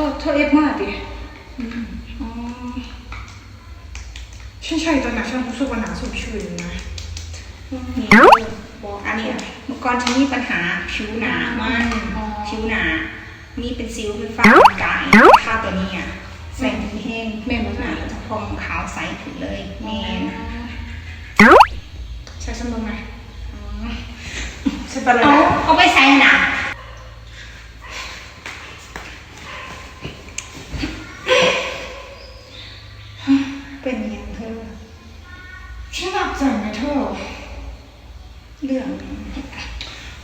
อเธอเอฟมากดิอ๋อฉันใช่ตอนนั้นฉันรู้สึกว่าหนาสดชื่นนะนี่บอกอันเนี้ยเมื่อก่อนฉันมีปัญหาผิวหนามันผิวหนามีเป็นซิวเป็นฝ้ากายค่าตัวนี้อะใส่ดีแห้งแม่มันหนาจะพองขาวใสขึ้นเลยแม่ใช้สมบูรณ์ไหมใช่ปะเอาเอาไปใส่หนา เป็นยังเธอฉันหนักใจไหมเธอเรื่อง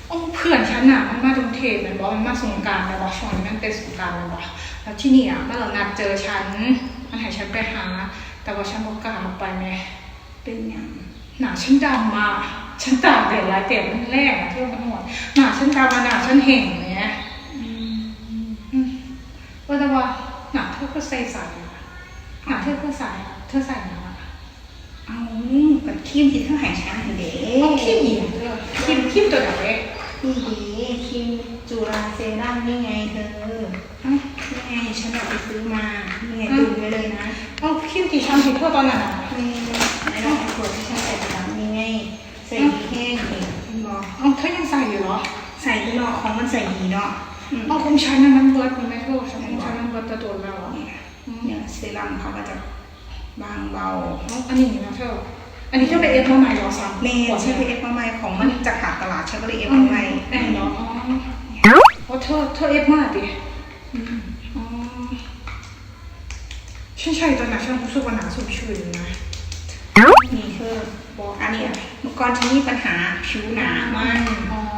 โอ้เพื่อนฉันน่ะมันมาตรงเทพมันบอกมันมาสงการมันบอกช่วงนี้มันเป็นสงการมันบอกแล้วที่นี่อะเมื่อเรานัดเจอฉัน มันให้ฉันไปหา แต่ว่าฉันบอกกล้าไปไงเป็นยังหนาฉันดำมาฉันตากแดดหลายแดดมันแรงเที่ยวมันหมดหนาฉันดำมาหนาฉันเห่งเนี่ยอืมว่าแต่ว่าหนาเธอก็ใส่ใส่ หนาเธอก็ใส่อะเธอใส่หนาอะเอากับครีมที่เธอใหายฉันเด้เอาขี้หยีเธอขี้ขี้ตัวไหนเอ๊ะนี่เด้ครีมจูราเซรั่มนี่ไงเธอเอ้านี่ไงฉันเอาไปซื้อมานี่ไงดูไว้เลยนะเอาขี้ที่ฉันที่เธอตอนนั้นอะนี่ไหนลองเอาขวดที่ฉันใส่ประจำนี่ไงใส่ดีแห้งนี่คุณบอกเอาเธอยังใส่อยู่เหรอ ใส่ไปเนาะของมันใส่ดีเนาะอืมเอาคงใช้นั้นมันเบิร์ดมันไม่โทษฉันคงใช้นั้นเบิร์ดตัวตัวแล้วอะ เนี่ยเซรั่มเขาก็จะบางเบาเอาอันนี้นะเธออันนี้เธอไปเอฟมาใหม่เหรอซ้ำเมย์ใช้ไปเอฟมาใหม่ของมันจะขาดตลาดฉันก็เลยเอฟมาใหม่แอนเหรออ๋อเพราะเธอเธอเอฟมากดิอืมอ๋อฉันใช่ตอนนั้นฉันรู้สึกว่าหนาสดชื่นนะนี่เธอบอกอันเนี้ยเมื่อก่อนฉันมีปัญหาผิวหนามัน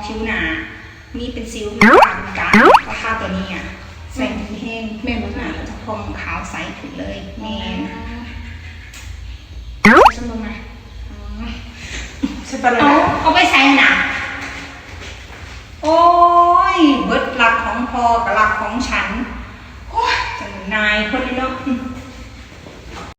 ผิวหนามีเป็นซิวเป็นฝ้ากายก็ค่าตัวนี้อะใส่ดีแห้งแม่มันหนาจะ พอมขาวใสถึงเลยนี่ชมลงมาใช่ปะล่เอาเอาไปใส่หนาโอ้ยเบิดหลักของพอกับหลักของฉันโอ้ยจังนายคนนี้เนาะ